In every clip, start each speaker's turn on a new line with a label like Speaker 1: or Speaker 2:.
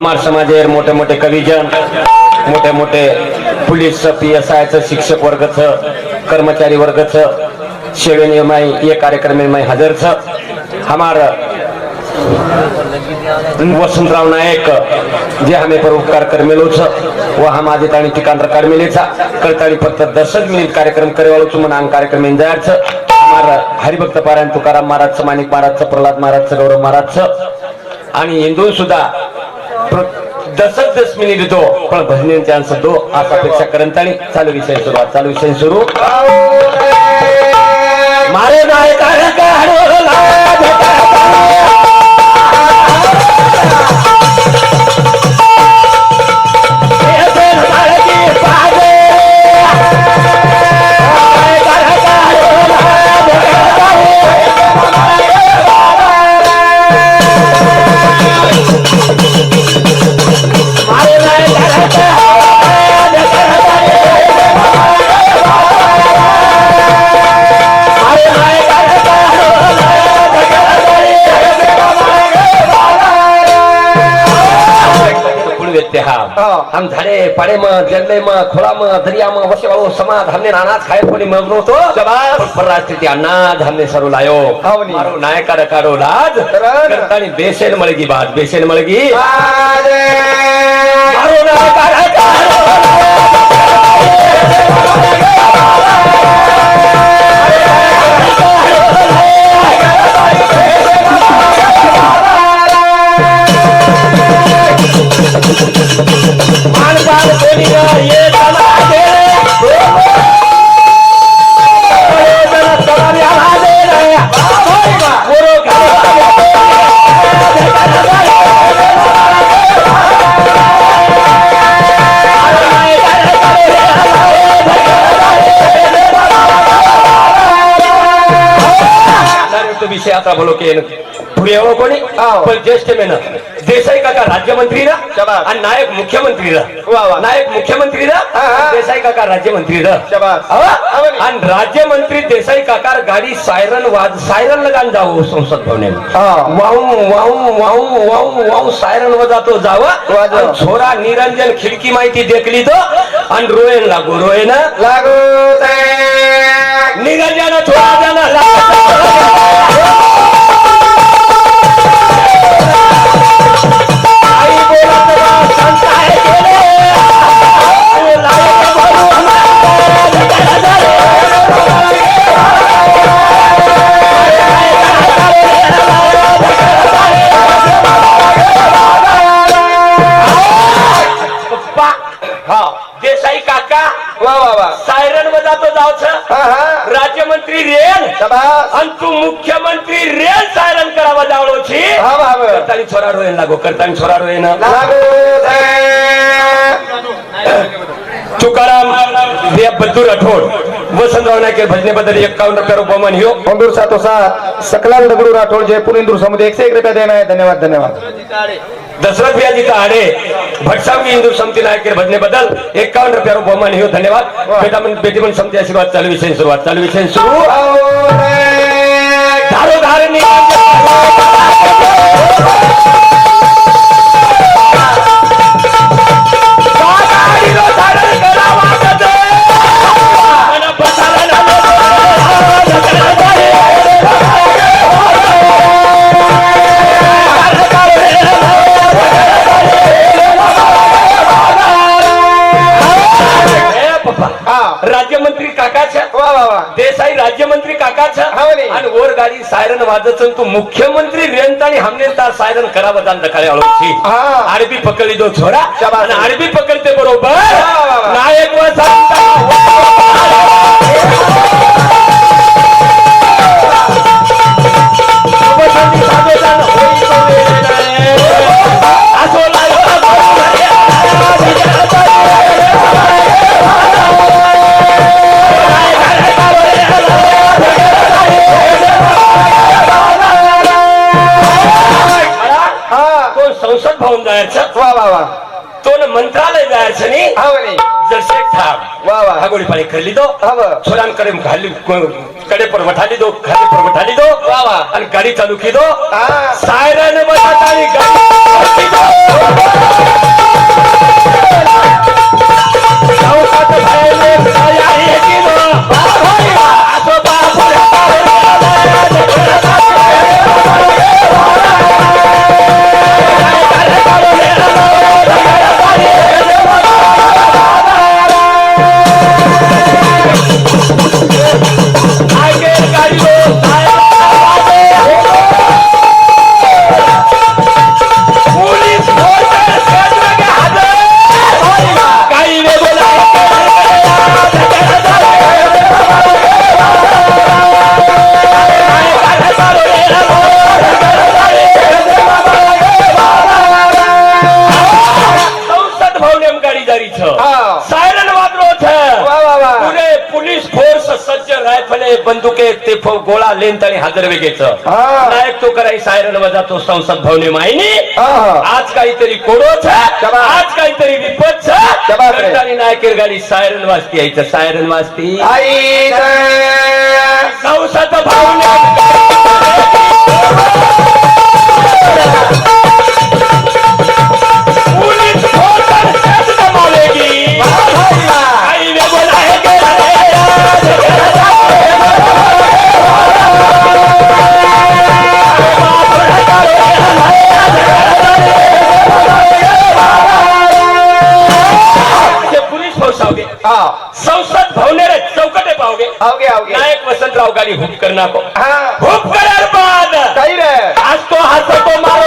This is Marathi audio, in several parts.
Speaker 1: कुमार समाजेर मोठे मोठे कविजन मोठे मोठे पोलीस पी एस आयचं शिक्षक वर्गचं कर्मचारी वर्गचं सेवेने माई ये कार्यक्रम में मैं हजर छ हमार वसंतराव नायक जे हमें पर उपकार कर मिलो छ व हम आज ताणी ठिकाण रकार मिले छा करताणी फक्त दसच मिनिट कार्यक्रम करे वाळो छु म्हणून कार्यक्रम में जायर छ हमार हरिभक्त पारायण तुकाराम महाराजचं माणिक महाराजचं प्रल्हाद महाराजचं गौरव महाराजचं. आणि हिंदू सुद्धा दसच दस मिनिट देतो. पण भजनी चान्स दो आता अपेक्षा आणि चालू विषय सुरुवात चालू विषय सुरू. ઇતિહાસ આમ
Speaker 2: ધડે
Speaker 1: પડેમાં જંગલેમાં ખોળામાં દરિયામાં
Speaker 2: વસે
Speaker 1: વાળો સમાજ અમને નાના સાહેબની મગનો તો પરરાષ્ટ્રીય અનાજ અમને સરો લાયો. મારો નાયક રકારો રાજ કરતાની બેસેન મળી ગઈ વાત બેસેન મારો નાયક नाही, तो विषय आता बोलो की पुढे यावं कोणी. पण ज्येष्ठ मेन. देसाई काका राज्यमंत्री ना
Speaker 2: शाबास.
Speaker 1: आणि नायक मुख्यमंत्री
Speaker 2: वा.
Speaker 1: नायक मुख्यमंत्री ना
Speaker 2: हा.
Speaker 1: देसाई काका राज्यमंत्री. आणि राज्यमंत्री देसाई काका गाडी सायरन वाज सायरन लगान जावं संसद भवने. वाहू वाहू वाहू वाहू वाहू सायरन वाजातो जावा. छोरा निरंजन खिडकी माहिती देखली तो. आणि रोयन लागू रोयन.
Speaker 2: लागू
Speaker 1: निरंजन छोरा जण लागू
Speaker 2: वा वा वा.
Speaker 1: सायरन वर जातो जावच
Speaker 2: हा हा.
Speaker 1: राज्यमंत्री
Speaker 2: शाबास.
Speaker 1: आणि तू मुख्यमंत्री रेन सायरन करावा
Speaker 2: हा वा वा.
Speaker 1: करतानी छोरा रोयन लागो करतानी छोरा रोयन
Speaker 2: लागू
Speaker 1: तुकाराम हे बद्दू राठोड. वसंतराव नायके भजनेबद्दल एक्कावन्न रुपये बहुमान ह्यो.
Speaker 2: मंगूर सातो सात सकलाल दगडू राठोड एकशे एक रुपया देना है धन्यवाद धन्यवाद.
Speaker 1: दशरथ बियाजी आडे भटसावगी हिंदू समिती नायके भजनेबद्दल एक्कावन्न रुपये बहुमान ह्यो धन्यवाद। बेटा बेटी पण समिती आशीर्वाद चालू विषय सुरुवात चालू विषय सुरू धारो धारणी
Speaker 2: हा
Speaker 1: सायरन वाजत तू मुख्यमंत्री रेंत आणि हमने तार सायरन करावं जाण दखाळे आळोची
Speaker 2: हा.
Speaker 1: आरबी पकडली दो छोरा
Speaker 2: शाबास.
Speaker 1: आणि आरबी पकडते बरोबर
Speaker 2: हा वनी
Speaker 1: जसे ठाम
Speaker 2: वा वा.
Speaker 1: हागोळी पाणी खरली दो
Speaker 2: हव
Speaker 1: छोरांकडे घाली कडे पर वठाली दो खाली पर वठाली दो
Speaker 2: वा वा.
Speaker 1: आणि गाडी चालू की दो सायरन बजात आणि गाडी रायफले बंदुके ते गोळा लेंथ आणि हजर वेगेचं. नायक तो कराई सायरन वजा तो संसद भवने माहिनी. आज काहीतरी कोडोच. आज काहीतरी विपत. आणि नायकेर गाडी सायरन वाजती यायचं सायरन वाजती. संसद भवने संसद भवने चौकटे पावगे
Speaker 2: आवगे आवगे
Speaker 1: नायक वसंतराव गाडी हुक करना को.
Speaker 2: हा.
Speaker 1: हुक करार बाद.
Speaker 2: काही रे.
Speaker 1: आज तो हसतो मारो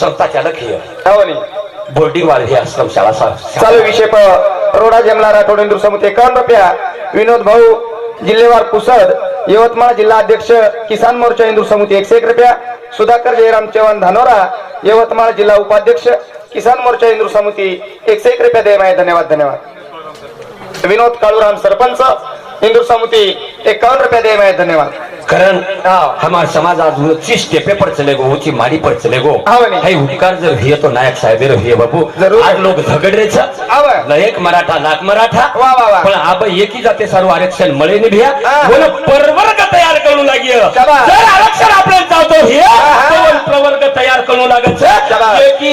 Speaker 1: धातो धातो थोडा इंदिरा गांधी बाहेर आलेली ती एक आहे. काही काय हमारा समाजे
Speaker 2: वा
Speaker 1: संस्था चालक ही
Speaker 2: हो
Speaker 1: बोर्डिंग वाले ही आश्रमशाळा सा-
Speaker 2: चालू विषय रोडा जमला राठोड एकावन्न रुपया विनोद भाऊ जिल्हेवार पुसद यवतमाळ जिल्हा अध्यक्ष किसान मोर्चा इंदूर समिती एकशे एक रुपया सुधाकर जयराम चव्हाण धानोरा यवतमाळ जिल्हा उपाध्यक्ष किसान मोर्चा इंदूर समिती एकशे एक रुपया देय धन्यवाद धन्यवाद. विनोद काळूराम सरपंच इंदूर समिती एकावन्न रुपया देय धन्यवाद.
Speaker 1: कारण हमारा समाज आज ऊंची स्टेपे पर चलेगो ऊंची माड़ी पर चलेगो
Speaker 2: हाँ बनी।
Speaker 1: है उपकार जर हिये तो नायक साहेब हिये बाबू
Speaker 2: जरूर।
Speaker 1: आज लोग झगड़ रहे छ. एक मराठा लाख मराठा
Speaker 2: वा, वा, वा.
Speaker 1: पण अब एकी जाते सारो आरक्षण मळे नाही भिया
Speaker 2: हा.
Speaker 1: बोल प्रवर्ग तयार करू लागी
Speaker 2: शाबास.
Speaker 1: जर आरक्षण आपल्याला चावतो हिये
Speaker 2: हा.
Speaker 1: तो बोल प्रवर्ग तयार करू लागत छ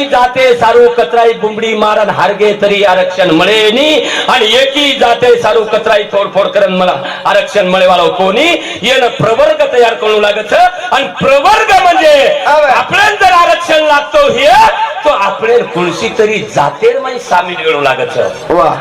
Speaker 1: जाते सारो कचराई बुंबडी मारन हारगे तरी आरक्षण मळे नी. आणि एकी जाते सारो कचराई तोडफोड करन मला आरक्षण मळे वाला कोणी. येन प्रवर्ग तयार करू लागत. आणि प्रवर्ग म्हणजे
Speaker 2: आवा.
Speaker 1: आपल्याला जर आरक्षण लागतो हे तो आपल्याला कोणशी तरी जातेरमध्ये सामील करू लागत.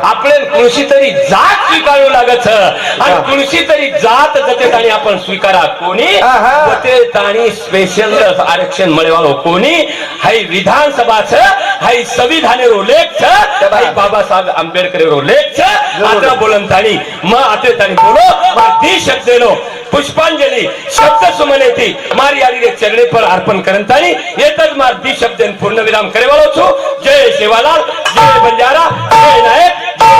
Speaker 1: आपल्याला कोणशी तरी जात स्वीकारू लागत. आणि
Speaker 2: वा.
Speaker 1: कोणशी तरी जात जते ताणी आपण स्वीकारा कोणी
Speaker 2: आहा.
Speaker 1: ते ताणी स्पेशल आरक्षण मळेवालो कोणी हाय विधानसभा छ हाय संविधानेरो लेख छ. हाय बाबासाहेब आंबेडकरेरो लेख छ. आता बोलन ताणी मग आता ताणी बोलो मग दी शब्देनो पुष्पांजली शब्द सुमने थी मारी आली रे चरणे पर अर्पण करन ताणी येतच मार दी शब्देन पूर्ण विराम करे वालो છું જય સેવાલાલ જય બંજારા જય નાયક